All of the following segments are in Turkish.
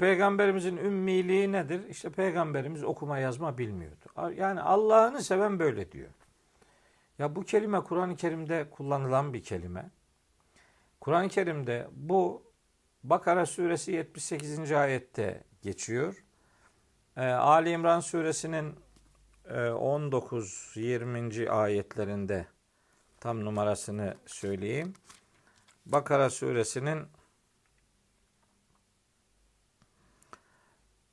Peygamberimizin ümmiliği nedir? İşte peygamberimiz okuma yazma bilmiyordu. Yani Allah'ını seven böyle diyor. Ya bu kelime Kur'an-ı Kerim'de kullanılan bir kelime. Kur'an-ı Kerim'de bu Bakara suresi 78. ayette geçiyor. Ee, Ali İmran suresinin e, 19-20. ayetlerinde tam numarasını söyleyeyim. Bakara suresinin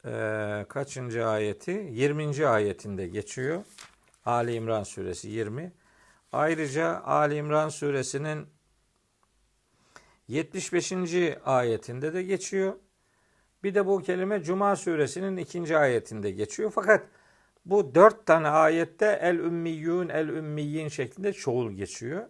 e, kaçıncı ayeti? 20. ayetinde geçiyor. Ali İmran suresi 20. Ayrıca Ali İmran suresinin 75. ayetinde de geçiyor. Bir de bu kelime Cuma suresinin ikinci ayetinde geçiyor. Fakat bu dört tane ayette el ümmiyyun el ümmiyyin şeklinde çoğul geçiyor.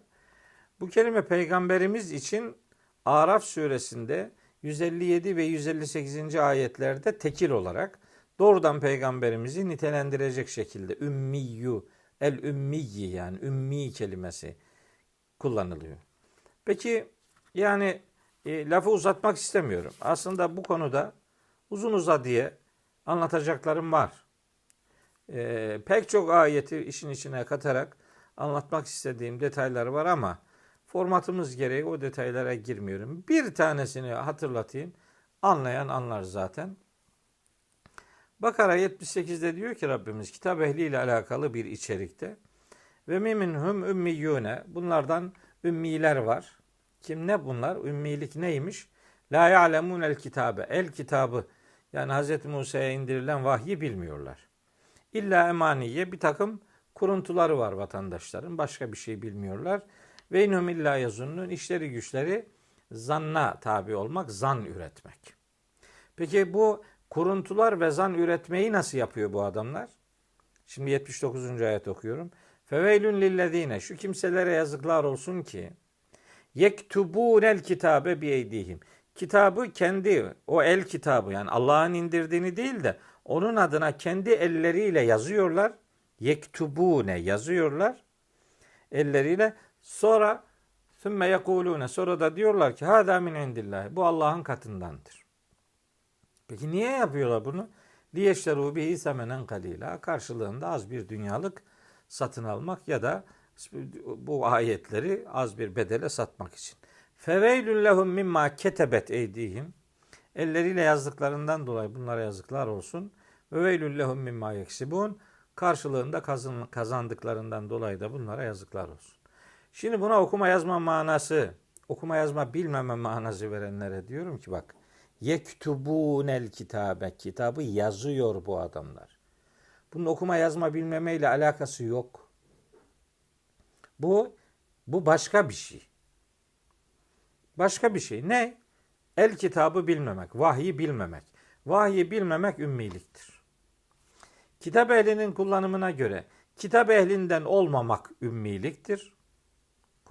Bu kelime peygamberimiz için Araf suresinde 157 ve 158. ayetlerde tekil olarak doğrudan peygamberimizi nitelendirecek şekilde ümmiyyu, el ümmiyyi yani ümmi kelimesi kullanılıyor. Peki yani e, lafı uzatmak istemiyorum. Aslında bu konuda uzun uzadıya anlatacaklarım var. E, pek çok ayeti işin içine katarak anlatmak istediğim detaylar var ama formatımız gereği o detaylara girmiyorum. Bir tanesini hatırlatayım. Anlayan anlar zaten. Bakara 78'de diyor ki Rabbimiz kitap ehliyle alakalı bir içerikte. Ve miminhum ümmiyyune. Bunlardan ümmiler var. Kim ne bunlar? Ümmilik neymiş? La ya'lemun el kitabe. El kitabı yani Hz. Musa'ya indirilen vahyi bilmiyorlar. İlla emaniye bir takım kuruntuları var vatandaşların. Başka bir şey bilmiyorlar. Ve inhum illa işleri güçleri zanna tabi olmak, zan üretmek. Peki bu kuruntular ve zan üretmeyi nasıl yapıyor bu adamlar? Şimdi 79. ayet okuyorum. Feveylün lillezine şu kimselere yazıklar olsun ki yektubunel kitabe bi eydihim. Kitabı kendi o el kitabı yani Allah'ın indirdiğini değil de onun adına kendi elleriyle yazıyorlar. Yektubune yazıyorlar. Elleriyle sonra sümme yekulune sonra da diyorlar ki hada min indillahi. Bu Allah'ın katındandır. Peki niye yapıyorlar bunu? Liyeşteru bihi semenen kalila. Karşılığında az bir dünyalık satın almak ya da bu ayetleri az bir bedele satmak için. Feveylün lehum mimma ketebet eydihim. Elleriyle yazdıklarından dolayı bunlara yazıklar olsun. Ve veylün lehum mimma yeksibun. Karşılığında kazandıklarından dolayı da bunlara yazıklar olsun. Şimdi buna okuma yazma manası, okuma yazma bilmeme manası verenlere diyorum ki bak. Yektubunel kitabe. Kitabı yazıyor bu adamlar. Bunun okuma yazma bilmemeyle alakası yok. Bu bu başka bir şey. Başka bir şey. Ne? El kitabı bilmemek, vahyi bilmemek. Vahyi bilmemek ümmiliktir. Kitap ehlinin kullanımına göre kitap ehlinden olmamak ümmiliktir.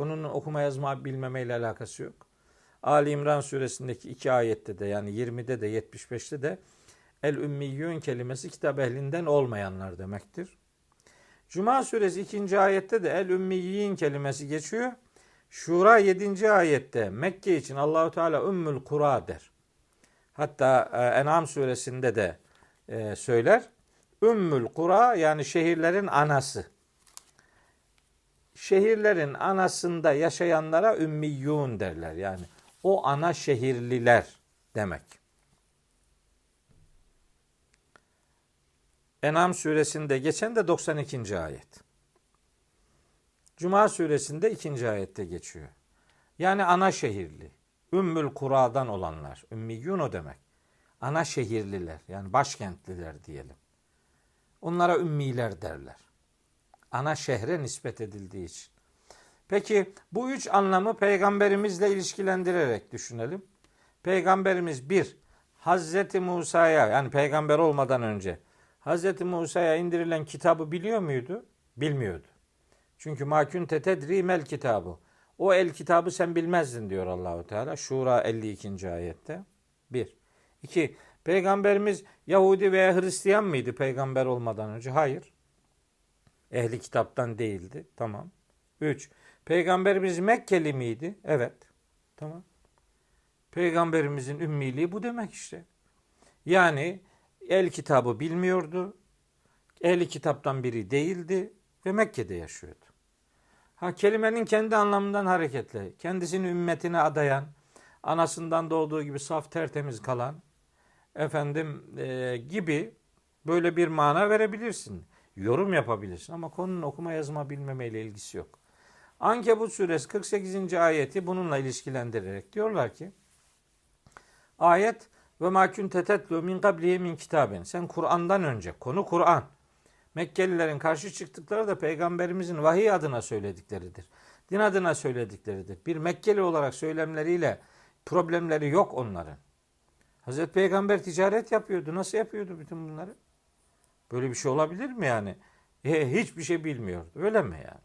Konunun okuma yazma bilmemeyle alakası yok. Ali İmran suresindeki iki ayette de yani 20'de de 75'te de el ümmiyyün kelimesi kitap ehlinden olmayanlar demektir. Cuma suresi 2. ayette de el ümmiyyin kelimesi geçiyor. Şura 7. ayette Mekke için Allahu Teala ümmül kura der. Hatta e, En'am suresinde de e, söyler. Ümmül kura yani şehirlerin anası. Şehirlerin anasında yaşayanlara ümmiyyun derler. Yani o ana şehirliler demek. En'am suresinde geçen de 92. ayet. Cuma suresinde 2. ayette geçiyor. Yani ana şehirli. Ümmül Kura'dan olanlar. Ümmiyyun o demek. Ana şehirliler yani başkentliler diyelim. Onlara ümmiler derler. Ana şehre nispet edildiği için. Peki bu üç anlamı peygamberimizle ilişkilendirerek düşünelim. Peygamberimiz bir, Hazreti Musa'ya yani peygamber olmadan önce Hazreti Musa'ya indirilen kitabı biliyor muydu? Bilmiyordu. Çünkü makün tetedri mel kitabı. O el kitabı sen bilmezdin diyor Allahu Teala. Şura 52. ayette. Bir. İki. Peygamberimiz Yahudi veya Hristiyan mıydı peygamber olmadan önce? Hayır. Ehli kitaptan değildi. Tamam. Üç. Peygamberimiz Mekkeli miydi? Evet. Tamam. Peygamberimizin ümmiliği bu demek işte. Yani el kitabı bilmiyordu. Ehli kitaptan biri değildi ve Mekke'de yaşıyordu. Ha kelimenin kendi anlamından hareketle, kendisini ümmetine adayan, anasından doğduğu gibi saf tertemiz kalan, efendim e, gibi böyle bir mana verebilirsin. Yorum yapabilirsin ama konunun okuma yazma bilmemeyle ilgisi yok. Ankebut suresi 48. ayeti bununla ilişkilendirerek diyorlar ki ayet ve ma kunte tetlu min qablihi min kitabin. Sen Kur'an'dan önce konu Kur'an. Mekkelilerin karşı çıktıkları da peygamberimizin vahiy adına söyledikleridir. Din adına söyledikleridir. Bir Mekkeli olarak söylemleriyle problemleri yok onların. Hazreti Peygamber ticaret yapıyordu. Nasıl yapıyordu bütün bunları? Böyle bir şey olabilir mi yani? E, hiçbir şey bilmiyordu. Öyle mi yani?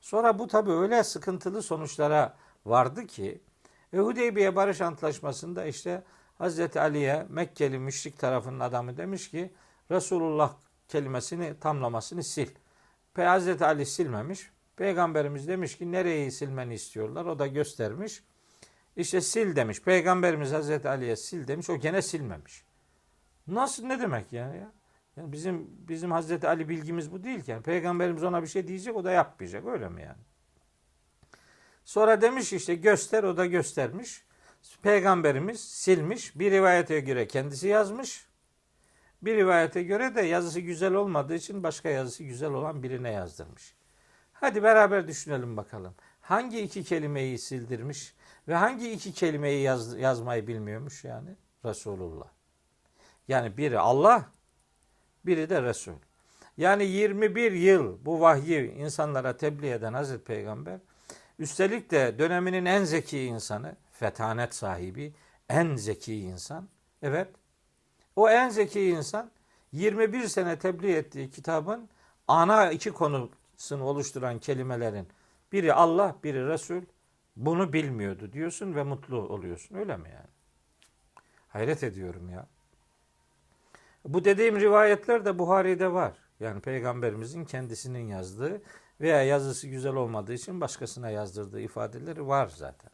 Sonra bu tabi öyle sıkıntılı sonuçlara vardı ki e, Hudeybiye Barış Antlaşması'nda işte Hazreti Ali'ye Mekkeli müşrik tarafının adamı demiş ki Resulullah kelimesini tamlamasını sil. Pe Hazreti Ali silmemiş. Peygamberimiz demiş ki nereyi silmeni istiyorlar? O da göstermiş. İşte sil demiş. Peygamberimiz Hazreti Ali'ye sil demiş. O gene silmemiş. Nasıl ne demek yani ya? Yani bizim bizim Hazreti Ali bilgimiz bu değil ki. Yani Peygamberimiz ona bir şey diyecek o da yapmayacak. Öyle mi yani? Sonra demiş işte göster o da göstermiş. Peygamberimiz silmiş. Bir rivayete göre kendisi yazmış. Bir rivayete göre de yazısı güzel olmadığı için başka yazısı güzel olan birine yazdırmış. Hadi beraber düşünelim bakalım. Hangi iki kelimeyi sildirmiş ve hangi iki kelimeyi yaz, yazmayı bilmiyormuş yani? Resulullah. Yani biri Allah, biri de Resul. Yani 21 yıl bu vahyi insanlara tebliğ eden Hazreti Peygamber, üstelik de döneminin en zeki insanı, fetanet sahibi, en zeki insan. Evet, o en zeki insan 21 sene tebliğ ettiği kitabın ana iki konusunu oluşturan kelimelerin biri Allah, biri Resul. Bunu bilmiyordu diyorsun ve mutlu oluyorsun. Öyle mi yani? Hayret ediyorum ya. Bu dediğim rivayetler de Buhari'de var. Yani peygamberimizin kendisinin yazdığı veya yazısı güzel olmadığı için başkasına yazdırdığı ifadeleri var zaten.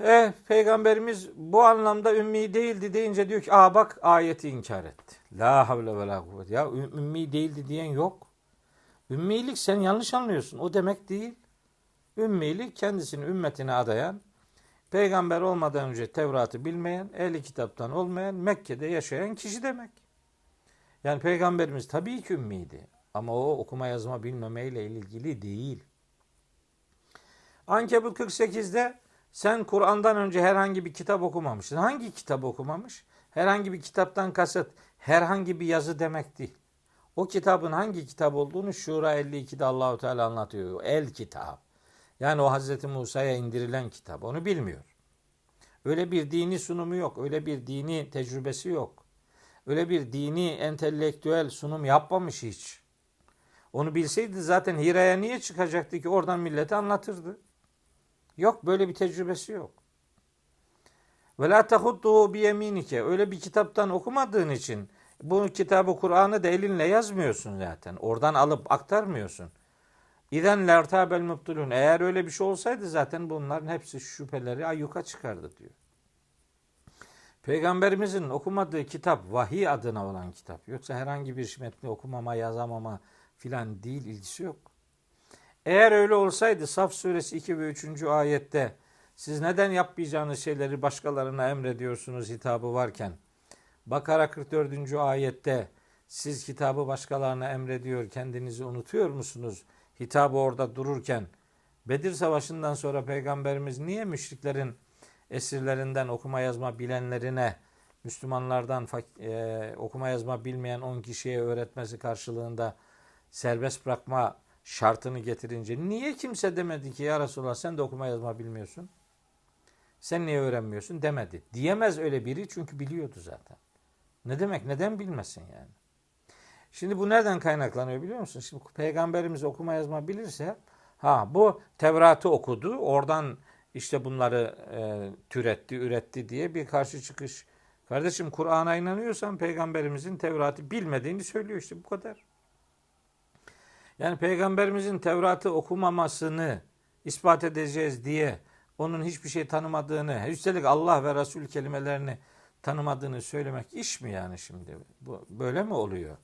E, peygamberimiz bu anlamda ümmi değildi deyince diyor ki aa bak ayeti inkar etti. La havle ve la kuvvet. Ya ümmi değildi diyen yok. Ümmilik sen yanlış anlıyorsun. O demek değil. Ümmilik kendisini ümmetine adayan, peygamber olmadan önce Tevrat'ı bilmeyen, ehli kitaptan olmayan, Mekke'de yaşayan kişi demek. Yani peygamberimiz tabii ki ümmiydi. Ama o okuma yazma bilmemeyle ilgili değil. Ankebut 48'de sen Kur'an'dan önce herhangi bir kitap okumamışsın. Hangi kitap okumamış? Herhangi bir kitaptan kasıt herhangi bir yazı demek değil. O kitabın hangi kitap olduğunu Şura 52'de Allahu Teala anlatıyor. El kitap. Yani o Hazreti Musa'ya indirilen kitap. Onu bilmiyor. Öyle bir dini sunumu yok. Öyle bir dini tecrübesi yok. Öyle bir dini entelektüel sunum yapmamış hiç. Onu bilseydi zaten Hira'ya niye çıkacaktı ki oradan millete anlatırdı. Yok böyle bir tecrübesi yok. Ve la tahudduhu bi yeminike. Öyle bir kitaptan okumadığın için bu kitabı Kur'an'ı da elinle yazmıyorsun zaten. Oradan alıp aktarmıyorsun. İden lertabel mubtulun. Eğer öyle bir şey olsaydı zaten bunların hepsi şüpheleri ayyuka çıkardı diyor. Peygamberimizin okumadığı kitap vahiy adına olan kitap. Yoksa herhangi bir metni okumama, yazamama filan değil ilgisi yok. Eğer öyle olsaydı Saf suresi 2 ve 3. ayette siz neden yapmayacağınız şeyleri başkalarına emrediyorsunuz hitabı varken Bakara 44. ayette siz kitabı başkalarına emrediyor kendinizi unutuyor musunuz? Hitabı orada dururken Bedir Savaşı'ndan sonra Peygamberimiz niye müşriklerin esirlerinden okuma yazma bilenlerine Müslümanlardan e, okuma yazma bilmeyen 10 kişiye öğretmesi karşılığında serbest bırakma şartını getirince niye kimse demedi ki ya Resulallah sen de okuma yazma bilmiyorsun? Sen niye öğrenmiyorsun demedi. Diyemez öyle biri çünkü biliyordu zaten. Ne demek? Neden bilmesin yani? Şimdi bu nereden kaynaklanıyor biliyor musun? Şimdi peygamberimiz okuma yazma bilirse ha bu Tevrat'ı okudu. Oradan işte bunları e, türetti, üretti diye bir karşı çıkış. Kardeşim Kur'an'a inanıyorsan peygamberimizin Tevrat'ı bilmediğini söylüyor işte bu kadar. Yani peygamberimizin Tevrat'ı okumamasını ispat edeceğiz diye onun hiçbir şey tanımadığını, üstelik Allah ve Resul kelimelerini tanımadığını söylemek iş mi yani şimdi? Bu böyle mi oluyor?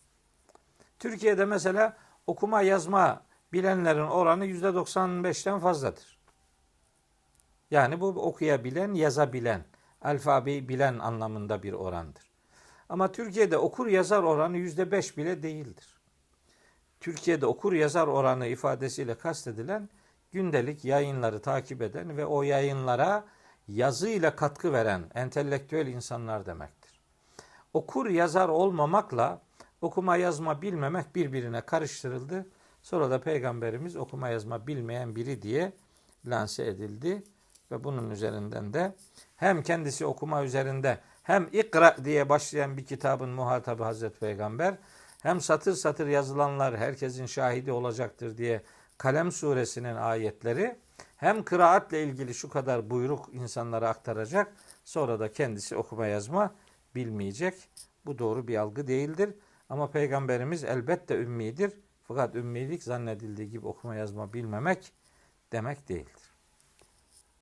Türkiye'de mesela okuma yazma bilenlerin oranı yüzde 95'ten fazladır. Yani bu okuyabilen, yazabilen, alfabeyi bilen anlamında bir orandır. Ama Türkiye'de okur yazar oranı yüzde beş bile değildir. Türkiye'de okur yazar oranı ifadesiyle kastedilen gündelik yayınları takip eden ve o yayınlara yazıyla katkı veren entelektüel insanlar demektir. Okur yazar olmamakla okuma yazma bilmemek birbirine karıştırıldı. Sonra da peygamberimiz okuma yazma bilmeyen biri diye lanse edildi ve bunun üzerinden de hem kendisi okuma üzerinde hem ikra diye başlayan bir kitabın muhatabı Hazreti Peygamber hem satır satır yazılanlar herkesin şahidi olacaktır diye Kalem suresinin ayetleri hem kıraatle ilgili şu kadar buyruk insanlara aktaracak sonra da kendisi okuma yazma bilmeyecek. Bu doğru bir algı değildir. Ama peygamberimiz elbette ümmidir. Fakat ümmilik zannedildiği gibi okuma yazma bilmemek demek değildir.